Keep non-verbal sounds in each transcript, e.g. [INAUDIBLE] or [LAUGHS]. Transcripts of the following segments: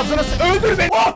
Ağzına s- öldür beni. Oh,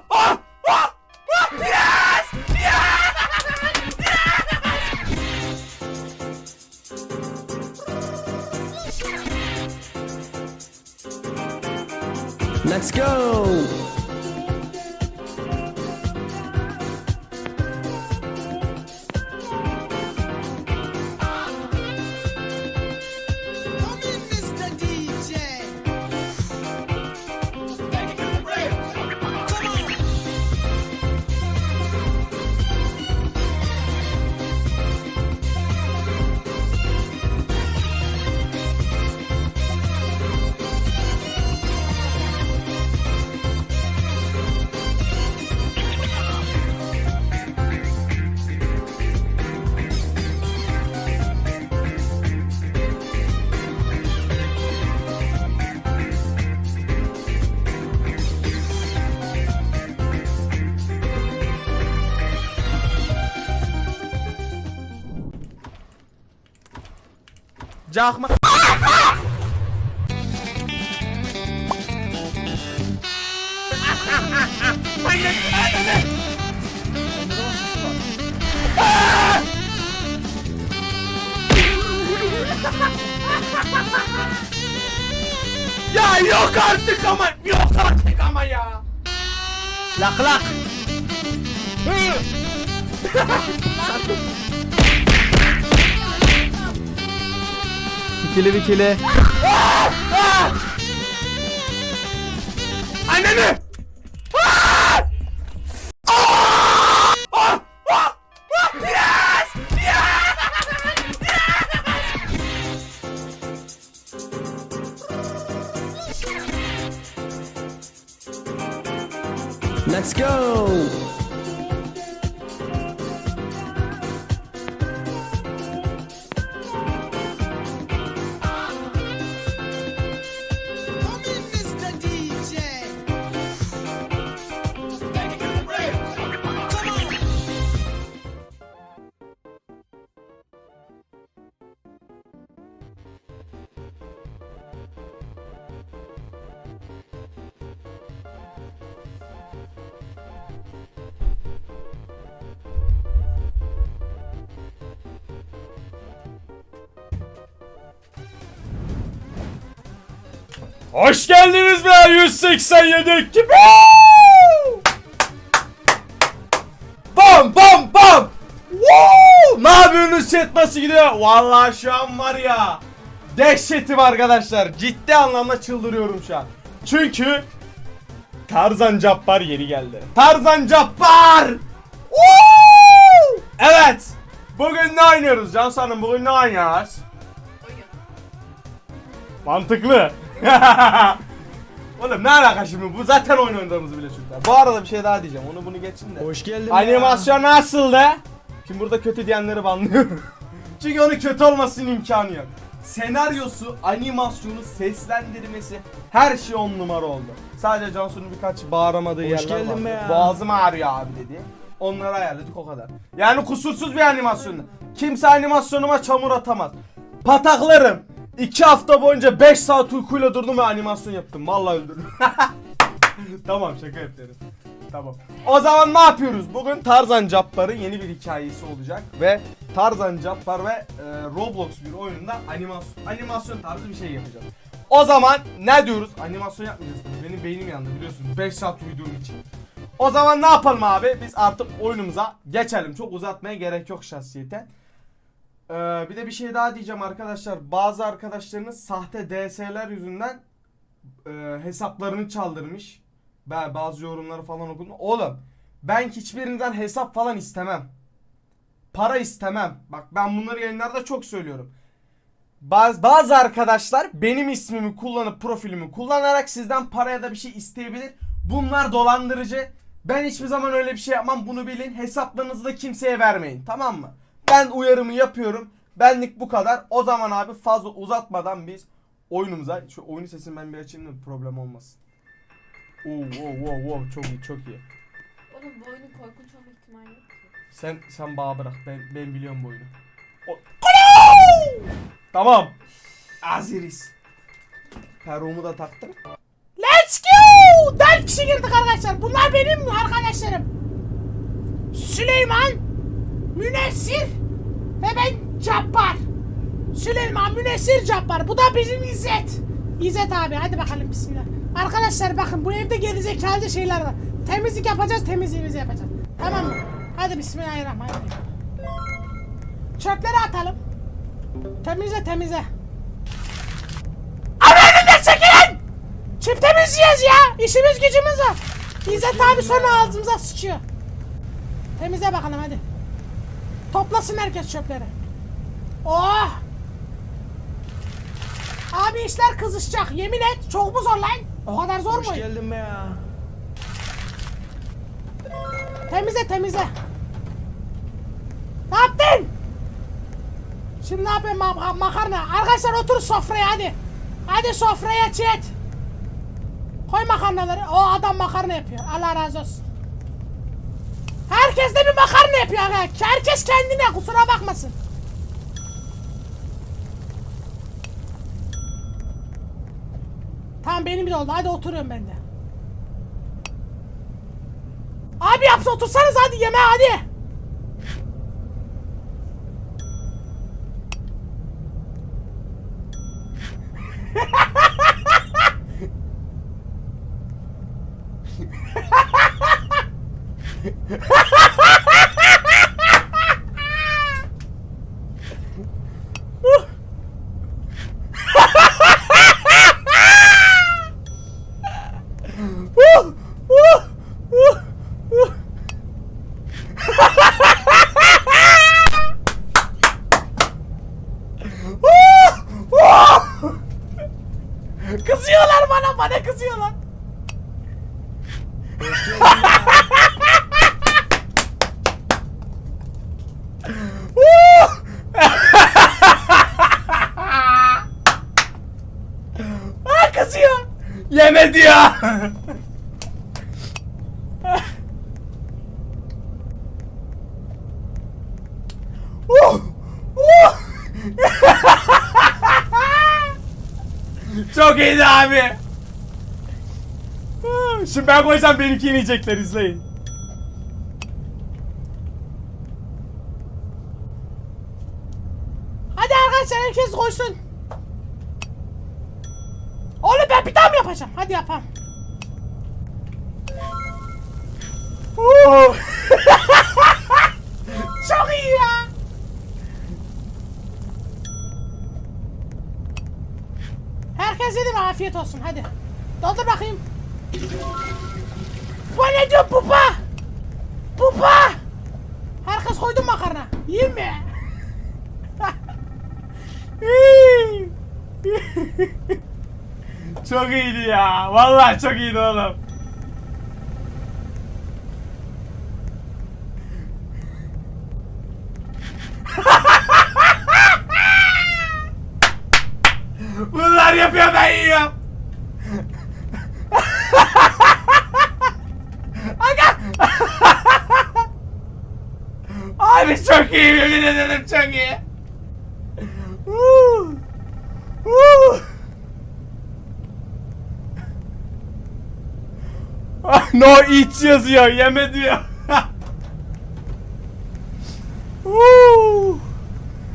Cahma. ya yok artık ama yok artık ama ya. Lak lak. [LAUGHS] Hı. Bikili bikili. Hoş geldiniz be 187 ekibi! Bam bam bam! Woo! Ne yapıyorsunuz chat nasıl gidiyor? Vallahi şu an var ya Dehşetim arkadaşlar ciddi anlamda çıldırıyorum şu an Çünkü Tarzan Cabbar yeni geldi Tarzan Cabbar! Woo! Evet Bugün ne oynuyoruz Cansu Hanım bugün ne oynuyoruz? Mantıklı. [LAUGHS] Oğlum ne alaka şimdi? Bu zaten oyun oynadığımızı bile çocuklar. Bu arada bir şey daha diyeceğim. Onu bunu geçin de. Hoş geldin Animasyon nasıldı? Şimdi burada kötü diyenleri banlıyorum. [LAUGHS] Çünkü onun kötü olmasının imkanı yok. Senaryosu, animasyonu, seslendirmesi her şey on numara oldu. Sadece Cansu'nun birkaç bağıramadığı Hoş yerler geldin vardı. be ya. Boğazım ağrıyor abi dedi. Onları ayarladık o kadar. Yani kusursuz bir animasyon. Kimse animasyonuma çamur atamaz. Pataklarım. 2 hafta boyunca 5 saat uykuyla durdum ve animasyon yaptım. Vallahi öldürdüm. [LAUGHS] tamam şaka yapıyorum. Tamam. O zaman ne yapıyoruz? Bugün Tarzan Cabbar'ın yeni bir hikayesi olacak ve Tarzan Cabbar ve e, Roblox bir oyununda animasyon animasyon tarzı bir şey yapacağız. O zaman ne diyoruz? Animasyon yapmayacağız. Benim beynim yandı biliyorsun. 5 saat uyuduğum için. O zaman ne yapalım abi? Biz artık oyunumuza geçelim. Çok uzatmaya gerek yok şahsiyete. Ee, bir de bir şey daha diyeceğim arkadaşlar. Bazı arkadaşlarınız sahte DS'ler yüzünden e, hesaplarını çaldırmış. Ben bazı yorumları falan okudum. Oğlum ben hiçbirinden hesap falan istemem. Para istemem. Bak ben bunları yayınlarda çok söylüyorum. Bazı, bazı arkadaşlar benim ismimi kullanıp profilimi kullanarak sizden para ya da bir şey isteyebilir. Bunlar dolandırıcı. Ben hiçbir zaman öyle bir şey yapmam. Bunu bilin. Hesaplarınızı da kimseye vermeyin. Tamam mı? Ben uyarımı yapıyorum. Benlik bu kadar. O zaman abi fazla uzatmadan biz oyunumuza şu oyun sesini ben bir açayım da problem olmasın. Oo, wow, wow, wow. Çok iyi, çok iyi. Oğlum bu oyunun korkunç olma ihtimali yok ki. Sen sen bağ bırak. Ben ben biliyorum bu oyunu. O- Tamam. Aziris. Peruğumu da taktım. Let's go! 4 kişi girdik arkadaşlar. Bunlar benim arkadaşlarım. Süleyman, Münessir ve ben Cabbar. Süleyman, Münessir, Cabbar. Bu da bizim İzzet. İzzet abi hadi bakalım bismillah. Arkadaşlar bakın bu evde gerizekalı şeyler var. Temizlik yapacağız, temizliğimizi yapacağız. Tamam mı? Hadi bismillahirrahmanirrahim. Çöpleri atalım. Temizle temizle. Abi önümden çekilin! Çift temizleyeceğiz ya. İşimiz gücümüz var. İzzet abi sonra ağzımıza sıçıyor. Temizle bakalım hadi. Toplasın herkes çöpleri. Oh! Abi işler kızışacak. Yemin et çok mu zor lan? O kadar zor mu? geldin be ya. Temizle temizle. Ne yaptın? Şimdi ne yapayım ma- makarna? Arkadaşlar otur sofraya hadi. Hadi sofraya chat. Koy makarnaları. O adam makarna yapıyor. Allah razı olsun. Herkes de bir makarna yapıyor. aga. Herkes kendine kusura bakmasın. Tamam benim de oldu. Hadi oturuyorum ben de. Abi yapsa otursanız hadi yemeğe hadi. Uh, [LAUGHS] [LAUGHS] Kızıyorlar bana, bana kızıyorlar. Çok iyiydi abi. Şimdi ben koysam benimkini yiyecekler izleyin. Hadi arkadaşlar herkes koysun. Oğlum ben bir daha mı yapacağım? Hadi yapalım. Herkes yedi mi? Afiyet olsun hadi. Doldur bakayım. Bu ne diyor pupa? Pupa! Herkes koydu makarna. Yiyeyim mi? [LAUGHS] çok iyiydi ya. Vallahi çok iyiydi oğlum. Bunlar yapıyor ben yiyorum. Aga. Abi çok iyi yemin ederim çok iyi. Ah, no eats yazıyor yeme diyor.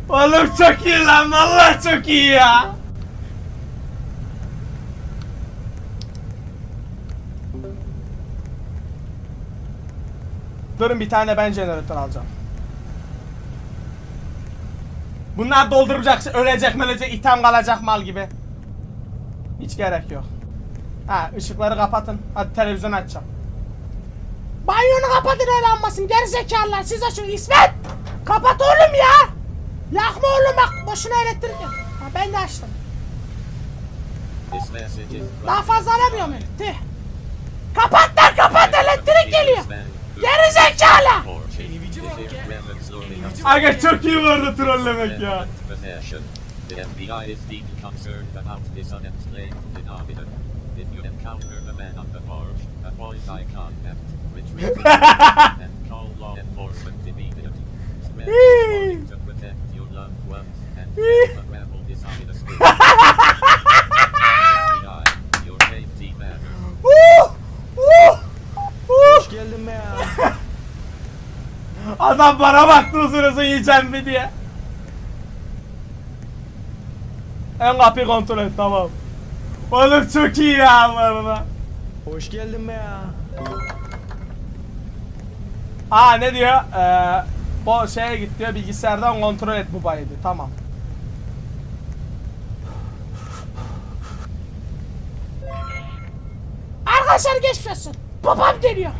Oğlum çok iyi lan vallahi çok iyi ya. Durun bir tane ben jeneratör alacağım. Bunlar dolduracak, ölecek ölecek, itham kalacak mal gibi. Hiç gerek yok. Ha ışıkları kapatın. Hadi televizyon açacağım. Banyonu kapatın öyle anmasın. Gerizekalılar siz açın. İsmet! Kapat oğlum ya! Yakma oğlum bak boşuna elektrik ha, ben de açtım. Daha fazla aramıyor muyum? Tüh. Kapat lan kapat elektrik geliyor. Gerizekalı Aga çok iyi vardı trollemek ya. Possession. The FBI is deeply concerned about this unexplained phenomenon. [LAUGHS] If you encounter the man on the porch, avoid eye contact, retreat to the and call law enforcement immediately. Spread this warning to protect your loved ones and help unravel this ominous mystery. FBI, your safety matters. Uh, uh. Hoş geldin be ya. Adam bana baktı uzun uzun yiyeceğim mi diye. En kapıyı kontrol et tamam. Oğlum çok iyi ya arada. Hoş geldin be ya. Aa ne diyor? Ee, bu şeye git diyor bilgisayardan kontrol et bu diyor. Tamam. Arkadaşlar geçmiş olsun. Babam geliyor.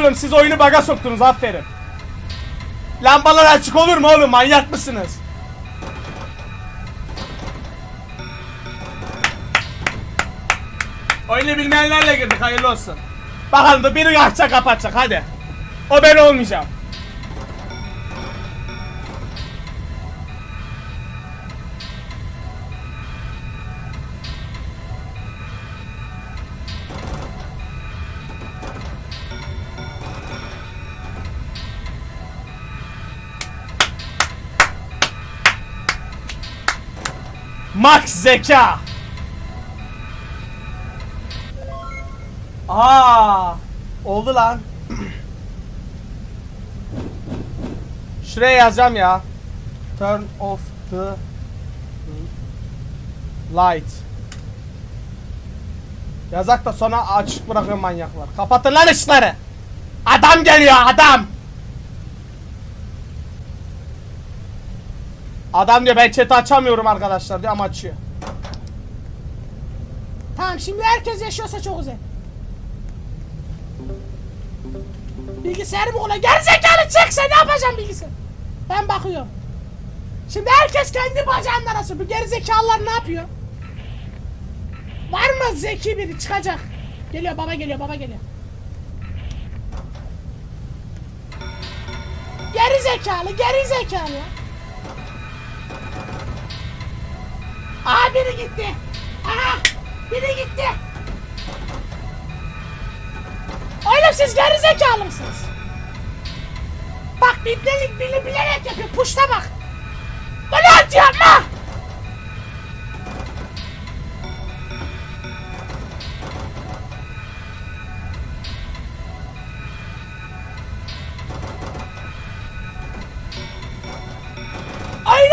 Oğlum siz oyunu baga soktunuz aferin. Lambalar açık olur mu oğlum manyak mısınız? Oyunu bilmeyenlerle girdik hayırlı olsun. Bakalım da biri açacak kapatacak hadi. O ben olmayacağım. Max zeka. Aa, oldu lan. Şuraya yazacağım ya. Turn off the light. Yazak da sonra açık bırakıyor manyaklar. Kapatın lan ışıkları. Adam geliyor adam. Adam diyor ben chat'i açamıyorum arkadaşlar diyor ama açıyor. Tamam şimdi herkes yaşıyorsa çok güzel. Bilgisayarı mı ona gerizekalı çekse ne yapacağım bilgisayar? Ben bakıyorum. Şimdi herkes kendi bacağından asıyor. Bu gerizekalılar ne yapıyor? Var mı zeki biri çıkacak? Geliyor baba geliyor baba geliyor. Geri zekalı geri. Aha biri gitti. Aha biri gitti. Oğlum siz geri zekalı mısınız? Bak biblelik bile bilerek yapıyor. Puşta bak. Bırak yapma.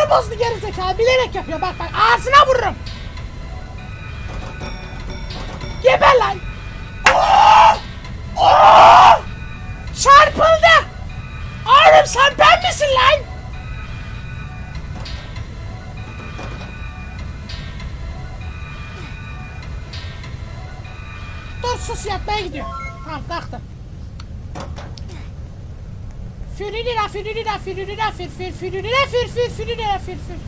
Oyunu bozdu geri zekalı. Bilerek yapıyor. Bak bak ağzına vururum. Geber lan. Oo! Oo! Çarpıldı. Oğlum sen ben misin lan? Dur sus yatmaya gidiyor. Tamam kalktım. Firirira firirira firirira fir fir firirira fir fir firirira fir fir.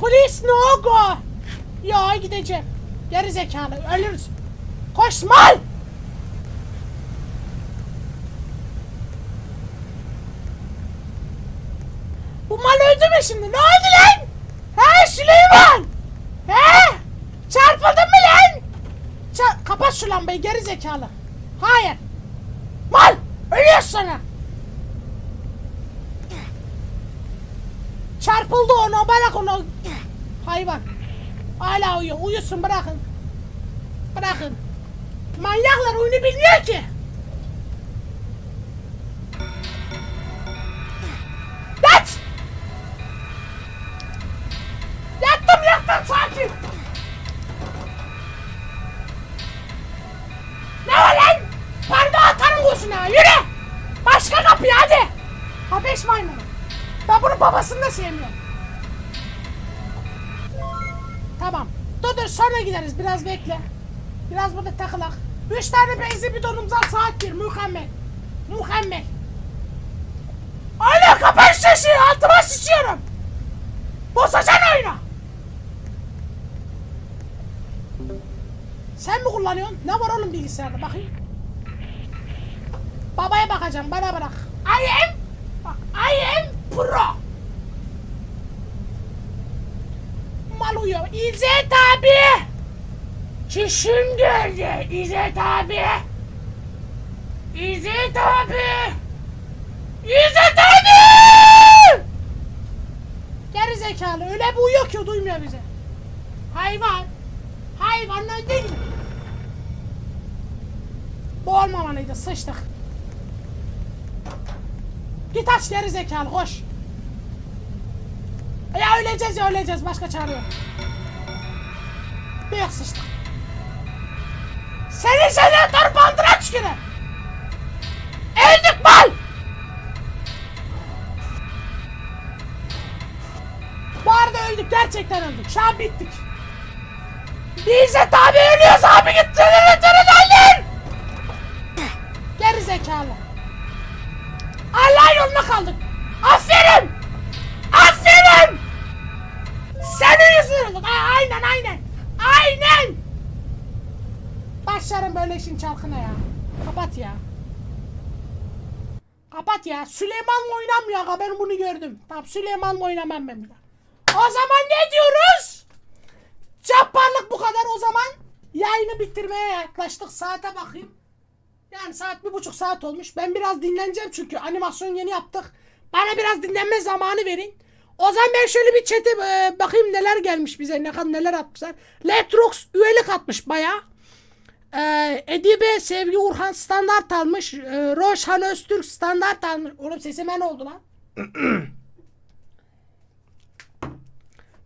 Polis no go. Ya gideceğim. Geri zekalı ölürüz. Koş mal. Bu mal öldü mü şimdi? Ne oldu lan? He Süleyman? He? Çarpıldın mı lan? Kapat şu lambayı geri zekalı. Hayır. Mal! Ölüyorsun sana. Çarpıldı onu bırak onu. Hayvan. Hala uyuyor. Uyusun bırakın. Bırakın. Manyaklar oyunu bilmiyor ki. Ben bunun babasını da sevmiyorum. Tamam. Dur dur sonra gideriz. Biraz bekle. Biraz burada takılak. Üç tane benzin bidonumuz var. Saat bir. Mükemmel. Mükemmel. Alo kapat sesi. Altıma sıçıyorum. Bozacaksın oyunu. Sen mi kullanıyorsun? Ne var oğlum bilgisayarda bakayım. Babaya bakacağım bana bırak. I am I am pro. Mal uyuyor. İzzet abi. Çişim geldi. İzzet abi. İzzet abi. İzzet abi. Geri zekalı öyle bir uyuyor ki duymuyor bizi. Hayvan. Hayvanlar değil mi? Bu olmamalıydı sıçtık. Git aç geri zekalı koş. Ya öleceğiz ya öleceğiz başka çare yok. Büyük sıçtık. Seni jeneratör bandıra çıkını. Öldük mal. Bu arada öldük gerçekten öldük. Şu an bittik. İzzet abi ölüyoruz abi git jeneratörü döndür. Geri zekalı. Allah yoluna kaldık. Aferin. Aynen aynen. Aynen. Başlarım böyle işin çarkına ya. Kapat ya. Kapat ya. Süleyman'la oynanmıyor aga ben bunu gördüm. Tamam Süleyman'la oynamam ben bir. O zaman ne diyoruz? Cabbarlık bu kadar o zaman. Yayını bitirmeye yaklaştık. Saate bakayım. Yani saat bir buçuk saat olmuş. Ben biraz dinleneceğim çünkü animasyon yeni yaptık. Bana biraz dinlenme zamanı verin. O zaman ben şöyle bir chat'e e, bakayım neler gelmiş bize. Ne kadar neler atmışlar. Letrox üyelik atmış bayağı. Ee, Edibe Sevgi Urhan standart almış. Ee, Roşhan Öztürk standart almış. Oğlum sesime ne oldu lan?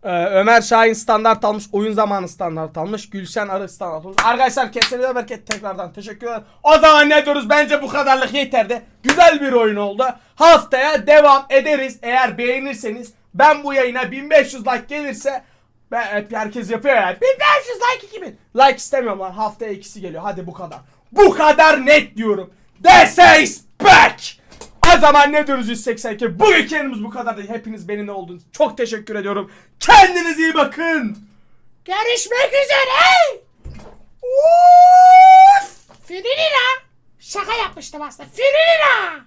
Ee, [CLEARS THROAT] Ömer Şahin standart almış. Oyun zamanı standart almış. Gülşen Arı standart almış. Arkadaşlar kesene bereket tekrardan teşekkür ederim. O zaman ne diyoruz? Bence bu kadarlık yeterdi. Güzel bir oyun oldu. Haftaya devam ederiz. Eğer beğenirseniz ben bu yayına 1500 like gelirse ben hep herkes yapıyor ya. 1500 like 2000. Like istemiyorum lan. Haftaya ikisi geliyor. Hadi bu kadar. Bu kadar net diyorum. This is back. O zaman ne diyoruz 182? Bugünkü yayınımız bu kadar. Hepiniz benimle oldunuz. Çok teşekkür ediyorum. Kendinize iyi bakın. Görüşmek üzere. Uf! Firilina. Şaka yapmıştım aslında. Firilina.